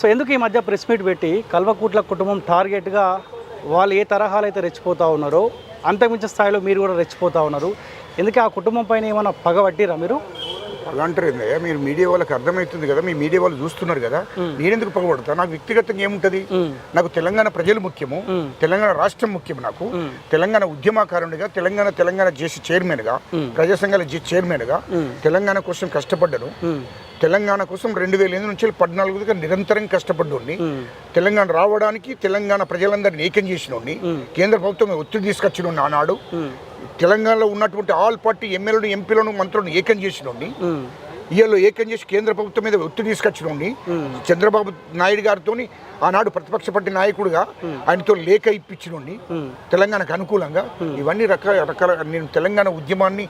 So ఎందుకు ఈ మధ్య ప్రెస్ మీట్ పెట్టి కల్వకుట్ల కుటుంబం టార్గెట్గా వాళ్ళు ఏ తరహాలు అయితే రెచ్చిపోతూ ఉన్నారో అంతకుమించిన స్థాయిలో మీరు కూడా రెచ్చిపోతూ ఉన్నారు. ఎందుకు ఆ కుటుంబం పైన ఏమైనా పగబట్టిరా మీరు? అలాంటారు మీరు మీడియా వాళ్ళకి అర్థమవుతుంది కదా మీ మీడియా వాళ్ళు చూస్తున్నారు కదా. నేనెందుకు పగబడతా నాకు వ్యక్తిగతంగా ఏముంటది? నాకు తెలంగాణ ప్రజలు ముఖ్యము. తెలంగాణ రాష్ట్రం ముఖ్యం నాకు. తెలంగాణ ఉద్యమకారునిగా తెలంగాణ తెలంగాణ జేసీ చైర్మన్గా ప్రజా సంఘాల జే చైర్మన్గా తెలంగాణ కోసం కష్టపడ్డాను. తెలంగాణ కోసం రెండు వేల ఎనిమిది నుంచి పద్నాలుగుగా నిరంతరం కష్టపడ్డోడిని. తెలంగాణ రావడానికి తెలంగాణ ప్రజలందరినీ ఏకం చేసినోడిని. కేంద్ర ప్రభుత్వం ఒత్తిడి తీసుకొచ్చిన ఆనాడు. తెలంగాణలో ఉన్నటువంటి ఆల్ పార్టీ ఎమ్మెల్యేలు ఎంపీలను మంత్రులను ఏకం చేసినోడిని. ఇవాళ ఏకం చేసి కేంద్ర ప్రభుత్వం మీద ఒత్తిడి తీసుకొచ్చినోడిని. చంద్రబాబు నాయుడు గారితో ఆనాడు ప్రతిపక్ష పార్టీ నాయకుడిగా ఆయనతో లేఖ ఇప్పించినోడిని. తెలంగాణకు అనుకూలంగా ఇవన్నీ రకాల రకాల నేను తెలంగాణ ఉద్యమాన్ని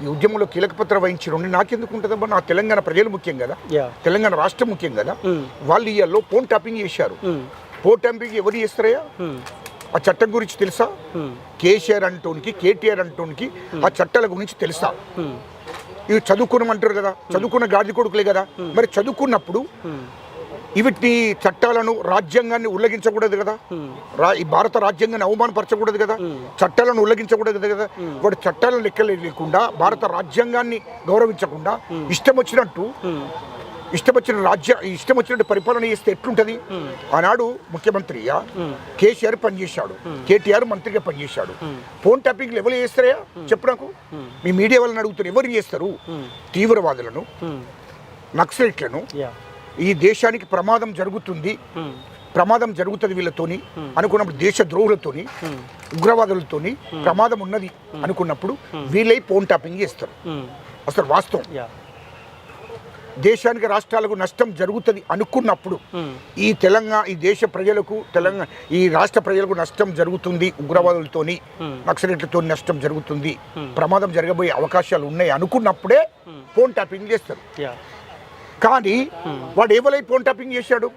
ఈ ఉద్యమంలో కీలక పాత్ర వహించిన నాకెందుకు ఉంటుందమ్మా నా తెలంగాణ ప్రజలు ముఖ్యం కదా. తెలంగాణ రాష్ట్రం ముఖ్యం కదా. వాళ్ళు ఇవాళ ఫోన్ ట్యాపింగ్ చేశారు. ఫోన్ ట్యాపింగ్ ఎవరు చేస్తారయ్యా? ఆ చట్టం గురించి తెలుసా? కేసీఆర్ అంటోనికి కేటీఆర్ అంటోనికి ఆ చట్టాల గురించి తెలుసా? ఇవి చదువుకున్నామంటారు కదా. చదువుకున్న గాడి కొడుకులే కదా. మరి చదువుకున్నప్పుడు ఇవిటి చట్టాలను రాజ్యాంగాన్ని ఉల్లంఘించకూడదు కదా? రా ఈ భారత రాజ్యాంగాన్ని అవమానపరచకూడదు కదా? చట్టాలను ఉల్లంఘించకూడదు కదా? వాడు చట్టాలను లెక్క లేకుండా భారత రాజ్యాంగాన్ని గౌరవించకుండా ఇష్టం వచ్చినట్టు ఇష్టం వచ్చిన రాజ్య ఇష్టం వచ్చినట్టు పరిపాలన చేస్తే ఎట్లుంటది? ఆనాడు ముఖ్యమంత్రిగా కేసీఆర్ పనిచేశాడు కేటీఆర్ మంత్రిగా పనిచేశాడు. ఫోన్ ట్యాపింగ్లు ఎవరు చేస్తారా చెప్పు నాకు. మీ మీడియా వాళ్ళని అడుగుతారు ఎవరు చేస్తారు? తీవ్రవాదులను నక్సలైట్లను ఈ దేశానికి ప్రమాదం జరుగుతుంది. ప్రమాదం జరుగుతుంది వీళ్ళతోని. అనుకున్నప్పుడు దేశ ద్రోహులతోని ఉగ్రవాదులతోని ప్రమాదం ఉన్నది అనుకున్నప్పుడు వీళ్ళై ఫోన్ ట్యాపింగ్ చేస్తారు. అసలు వాస్తవం. దేశానికి రాష్ట్రాలకు నష్టం జరుగుతుంది అనుకున్నప్పుడు ఈ తెలంగాణ ఈ దేశ ప్రజలకు తెలంగాణ ఈ రాష్ట్ర ప్రజలకు నష్టం జరుగుతుంది ఉగ్రవాదులతోని నక్సలైట్లతో నష్టం జరుగుతుంది. ప్రమాదం జరగబోయే అవకాశాలు ఉన్నాయి అనుకున్నప్పుడే ఫోన్ ట్యాపింగ్ చేస్తారు. కానీ వాడు ఏవలై ఫోన్ ట్యాపింగ్ చేశాడు?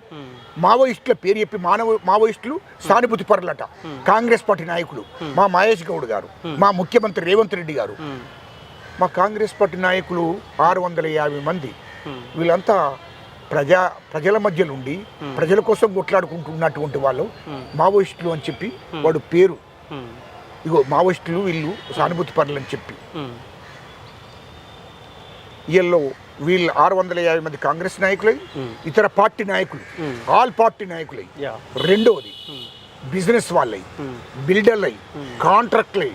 మావోయిస్టుల పేరు చెప్పి మానవ మావోయిస్టులు సానుభూతి పరులట. కాంగ్రెస్ పార్టీ నాయకులు. మా మహేష్ గౌడ్ గారు మా ముఖ్యమంత్రి రేవంత్ రెడ్డి గారు. మా కాంగ్రెస్ పార్టీ నాయకులు ఆరు వందల యాభై మంది. వీళ్ళంతా ప్రజా ప్రజల మధ్య నుండి ప్రజల కోసం కొట్లాడుకుంటున్నటువంటి వాళ్ళు మావోయిస్టులు అని చెప్పి వాడు పేరు. ఇగో మావోయిస్టులు వీళ్ళు సానుభూతి పరులు అని చెప్పి. వీళ్ళు వీళ్ళు ఆరు వందల యాభై మంది కాంగ్రెస్ నాయకులై ఇతర పార్టీ నాయకులు ఆల్ పార్టీ నాయకులై. యా రెండవది బిజినెస్ వాళ్ళై బిల్డర్లై కాంట్రాక్ట్లై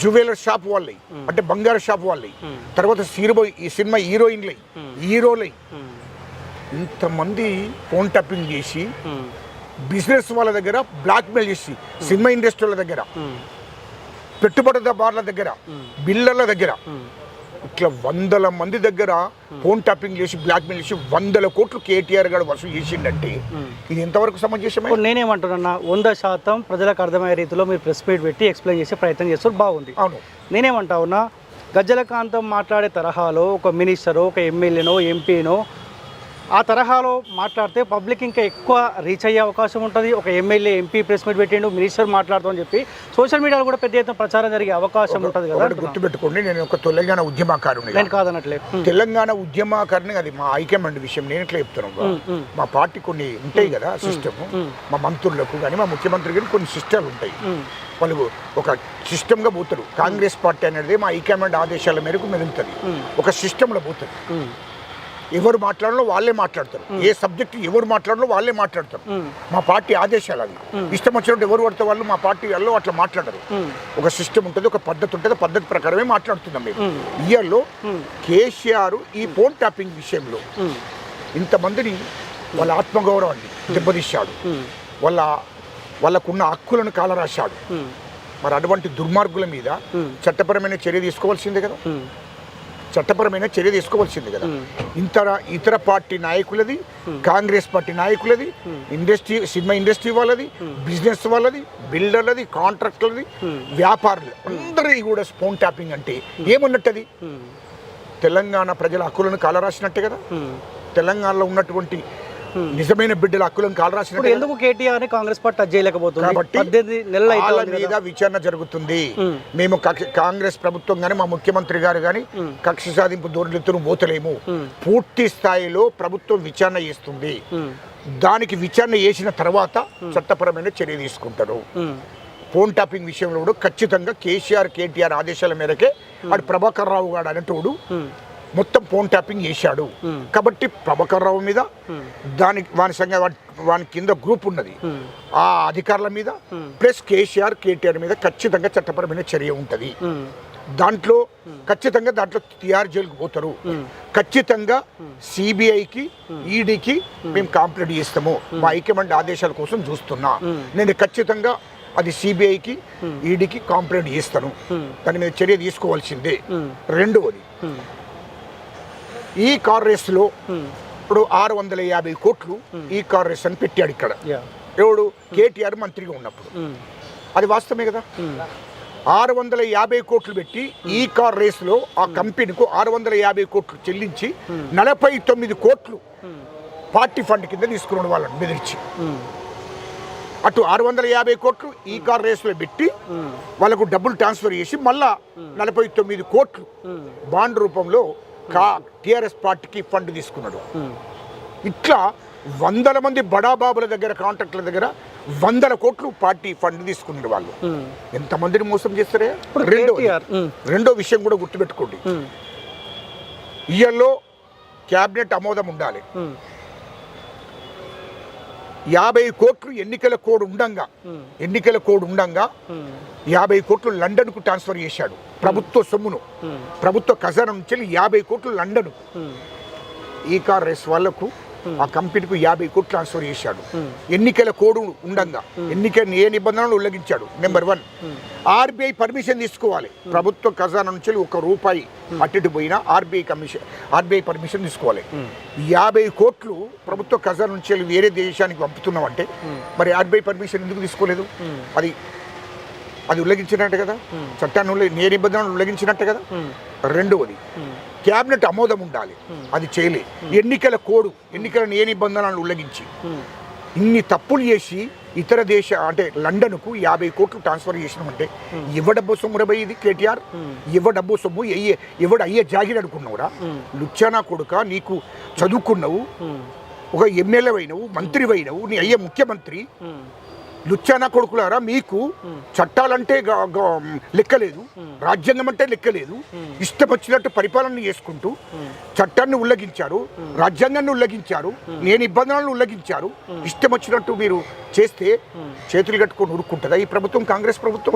జ్యువెలర్ షాప్ వాళ్ళై అంటే బంగారు షాప్ వాళ్ళై. తర్వాత సినిమా ఈ సినిమా హీరోయిన్లై హీరోలై. ఇంతమంది ఫోన్ ట్యాపింగ్ చేసి బిజినెస్ వాళ్ళ దగ్గర బ్లాక్మెయిల్ చేసి సినిమా ఇండస్ట్రీల దగ్గర పెట్టుబడిదారుల దగ్గర బిల్డర్ల దగ్గర ఇట్లా వందల మంది దగ్గర ఫోన్ ట్యాపింగ్ చేసి బ్లాక్మెయిల్ చేసి వందల కోట్లు కేటీఆర్ గారు వసూలు చేసిండంటే ఇది ఎంతవరకు సమంజసమే? నేనేమంటున్నా వంద శాతం ప్రజలకు అర్థమయ్యే రీతిలో మీరు ప్రెస్ మీట్ పెట్టి ఎక్స్ప్లెయిన్ చేసే ప్రయత్నం చేస్తారు బాగుంది. అవును. నేనేమంటా ఉన్నా గజ్జల కాంతం మాట్లాడే తరహాలో ఒక మినిస్టరో ఒక ఎమ్మెల్యేనో ఎంపీనో ఆ తరహాలో మాట్లాడితే పబ్లిక్ ఇంకా ఎక్కువ రీచ్ అయ్యే అవకాశం ఉంటుంది. ఒక ఎమ్మెల్యే ఎంపీ ప్రెస్ మీట్ పెట్టిండు మినిస్టర్ మాట్లాడుతామని చెప్పి సోషల్ మీడియాలో కూడా పెద్ద ఎత్తున ప్రచారం జరిగే అవకాశం ఉంటుంది కదా. గుర్తుపెట్టుకోండి నేను ఒక తెలంగాణ ఉద్యమకారుని నేను కాదనట్లే. తెలంగాణ ఉద్యమకారుని అది మా ఐక్యమండి విషయం నేను ఎట్లా చెప్తున్నాను మా పార్టీ కొన్ని ఉంటాయి కదా సిస్టమ్. మా మంత్రులకు కానీ మా ముఖ్యమంత్రి కానీ కొన్ని సిస్టమ్లు ఉంటాయి. వాళ్ళు ఒక సిస్టమ్గా పోతారు. కాంగ్రెస్ పార్టీ అనేది మా హైకమాండ్ ఆదేశాల మేరకు మెరుగుతుంది ఒక సిస్టంలో పోతుంది. ఎవరు మాట్లాడాలో వాళ్ళే మాట్లాడతారు. ఏ సబ్జెక్ట్ ఎవరు మాట్లాడాలో వాళ్ళే మాట్లాడతారు. మా పార్టీ ఆదేశాలు అవి. ఇష్టం వచ్చినట్టు ఎవరు పడితే వాళ్ళు మా పార్టీ వాళ్ళు అట్లా మాట్లాడరు. ఒక సిస్టమ్ ఉంటుంది ఒక పద్ధతి ఉంటుంది ఆ పద్ధతి ప్రకారమే మాట్లాడుతున్నాం మేము. ఇయర్లో కేసీఆర్ ఈ ఫోన్ ట్యాపింగ్ విషయంలో ఇంతమందిని వాళ్ళ ఆత్మగౌరవాన్ని దెబ్బతీశాడు. వాళ్ళ వాళ్ళకున్న హక్కులను కాలరాశాడు. మరి అటువంటి దుర్మార్గుల మీద చట్టపరమైన చర్య తీసుకోవాల్సిందే కదా. చట్టపరమైన చర్య తీసుకోవాల్సింది కదా. ఇతర ఇతర పార్టీ నాయకులది కాంగ్రెస్ పార్టీ నాయకులది ఇండస్ట్రీ సినిమా ఇండస్ట్రీ వాళ్ళది బిజినెస్ వాళ్ళది బిల్డర్లది కాంట్రాక్టర్లది వ్యాపారులు అందరి కూడా స్పోన్ ట్యాపింగ్ అంటే ఏమన్నట్టది? తెలంగాణ ప్రజల హక్కులను కాలరాసినట్టే కదా. తెలంగాణలో ఉన్నటువంటి నిజమైన బిడ్డల హక్కులను కాలు ఇప్పుడు రాసిన ఎందుకు కేటీఆర్ని కాంగ్రెస్ పార్టీ టచ్ చేయలేకపోతుంది? కాబట్టి నెలలు మీద విచారణ జరుగుతుంది. మేము కక్ష- కాంగ్రెస్ ప్రభుత్వం గాని మా ముఖ్యమంత్రి గారు గాని కక్ష సాధింపు ధోరణితో పోతలేము. పూర్తి స్థాయిలో ప్రభుత్వం విచారణ చేస్తుంది. దానికి విచారణ చేసిన తర్వాత చట్టపరమైన చర్య తీసుకుంటారు. ఫోన్ ట్యాపింగ్ విషయంలో కూడా ఖచ్చితంగా కేసీఆర్ కేటీఆర్ ఆదేశాల మేరకే వాడు ప్రభాకర్ రావు గారు అనేటోడు మొత్తం ఫోన్ ట్యాపింగ్ చేశాడు. కాబట్టి ప్రభాకర్ రావు మీద దానికి వాని సంగ వాని- కింద గ్రూప్ ఉన్నది. ఆ అధికారుల మీద ప్లస్ కేసీఆర్ కేటీఆర్ మీద ఖచ్చితంగా చట్టపరమైన చర్య ఉంటుంది. దాంట్లో ఖచ్చితంగా దాంట్లో తిహార్ జైలుకు పోతారు. ఖచ్చితంగా సిబిఐకి ఈడీకి మేము కాంప్లైంట్ చేస్తాము. మా హైకమాండ్ ఆదేశాల కోసం చూస్తున్నా. నేను ఖచ్చితంగా అది సిబిఐకి ఈడీకి కాంప్లైంట్ చేస్తాను. దాని మీద చర్య తీసుకోవాల్సిందే. రెండవది ఈ కార్ రేసులో ఇప్పుడు ఆరు వందల యాభై కోట్లు ఈ కార్ రేస్ అని పెట్టాడు ఇక్కడ. ఎవడు? కేటీఆర్ మంత్రిగా ఉన్నప్పుడు. అది వాస్తవమే కదా? ఆరు వందల యాభై కోట్లు పెట్టి ఈ కార్ రేసులో ఆ కంపెనీకు ఆరు వందల యాభై కోట్లు చెల్లించి నలభై తొమ్మిది కోట్లు పార్టీ ఫండ్ కింద తీసుకున్నాడు వాళ్ళని బెదిరించి. అటు ఆరు వందల యాభై కోట్లు ఈ కార్ రేసులో పెట్టి వాళ్ళకు డబ్బులు ట్రాన్స్ఫర్ చేసి మళ్ళా నలభై తొమ్మిది కోట్లు బాండ్ రూపంలో కా టిఆర్ఎస్ పార్టీకి ఫండ్ తీసుకున్నాడు. ఇట్లా వందల మంది బడాబాబుల దగ్గర కాంట్రాక్టుల దగ్గర వందల కోట్లు పార్టీ ఫండ్ తీసుకున్నారు వాళ్ళు. ఎంతమందిని మోసం చేస్తారే? రెండో. రెండో విషయం కూడా గుర్తుపెట్టుకోండి. ఇయర్లో క్యాబినెట్ ఆమోదం ఉండాలి. యాభై కోట్లు ఎన్నికల కోడ్ ఉండంగా ఎన్నికల కోడ్ ఉండంగా యాభై కోట్లు లండన్కు ట్రాన్స్ఫర్ చేశాడు. ప్రభుత్వ సొమ్మును. ప్రభుత్వ ఖజానా నుంచి యాభై కోట్లు లండన్ ఈ కార్ రేస్ వాళ్ళకు ఆ కంపెనీకి యాభై కోట్లు ట్రాన్స్ఫర్ చేశాడు. ఎన్నికల కోడ్ ఉండంగా. ఎన్నిక ఏ నిబంధనలు ఉల్లంఘించాడు? నెంబర్ వన్ ఆర్బీఐ పర్మిషన్ తీసుకోవాలి. ప్రభుత్వ ఖజానా నుంచి ఒక రూపాయి అటు పోయినా ఆర్బీఐ కమిషన్ ఆర్బీఐ పర్మిషన్ తీసుకోవాలి. యాభై కోట్లు ప్రభుత్వ ఖజానా నుంచి వేరే దేశానికి పంపుతున్నామంటే మరి ఆర్బీఐ పర్మిషన్ ఎందుకు తీసుకోలేదు? అది అది ఉల్లంఘించినట్టే కదా? చట్టాన్ని ఏ నిబంధనలు ఉల్లంఘించినట్టే కదా? రెండవది. క్యాబినెట్ ఆమోదం ఉండాలి. అది చేయలే. ఎన్నికల కోడు ఎన్నికల ఏ నిబంధనలను ఉల్లంఘించి. ఇన్ని తప్పులు చేసి ఇతర దేశ అంటే లండన్కు యాభై కోట్లు ట్రాన్స్ఫర్ చేసినామంటే ఇవ్వ డబ్బు సొమ్ము ఇది కేటీఆర్? ఇవ్వ డబ్బు సొమ్ము అయ్యే ఎవడు అయ్యే జాగిరి అనుకున్నావురా? లుచ్చానా కొడుక నీకు చదువుకున్నావు ఒక ఎమ్మెల్యే అయినవు మంత్రి అయినవు నీ అయ్యే ముఖ్యమంత్రి. లుచ్చానా కొడుకులారా మీకు చట్టాలంటే లెక్కలేదు. రాజ్యాంగం అంటే లెక్కలేదు. ఇష్టం వచ్చినట్టు పరిపాలన చేసుకుంటూ చట్టాన్ని ఉల్లంఘించారు రాజ్యాంగాన్ని ఉల్లంఘించారు నేను నిబంధనలను ఉల్లంఘించారు. ఇష్టం వచ్చినట్టు మీరు చేస్తే చేతులు కట్టుకొని ఉరుక్కుంటుందా ఈ ప్రభుత్వం కాంగ్రెస్ ప్రభుత్వం?